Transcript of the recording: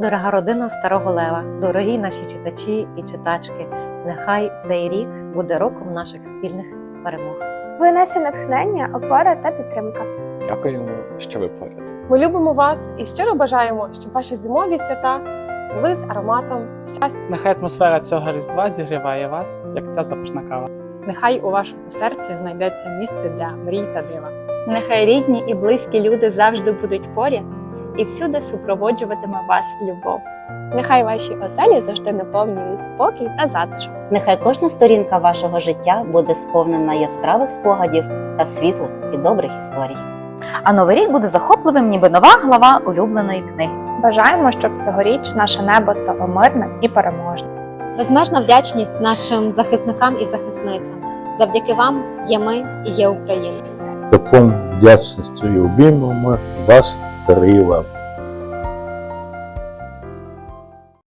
Дорога родина Старого Лева, дорогі наші читачі і читачки, нехай цей рік буде роком наших спільних перемог. Ви наше натхнення, опора та підтримка. Дякуємо, що ви поряд. Ми любимо вас і щиро бажаємо, щоб ваші зимові свята були з ароматом щастя. Нехай атмосфера цього різдва зігріває вас, як ця запашна кава. Нехай у вашому серці знайдеться місце для мрій та дива. Нехай рідні і близькі люди завжди будуть поряд і всюди супроводжуватиме вас любов. Нехай ваші оселі завжди наповнюють спокій та затишок. Нехай кожна сторінка вашого життя буде сповнена яскравих спогадів та світлих і добрих історій. А новий рік буде захопливим, ніби нова глава улюбленої книги. Бажаємо, щоб цьогоріч наше небо стало мирним і переможним. Безмежна вдячність нашим захисникам і захисницям. Завдяки вам є ми і є Україна. Теплом вдячністю і обіймами ваш старий лев.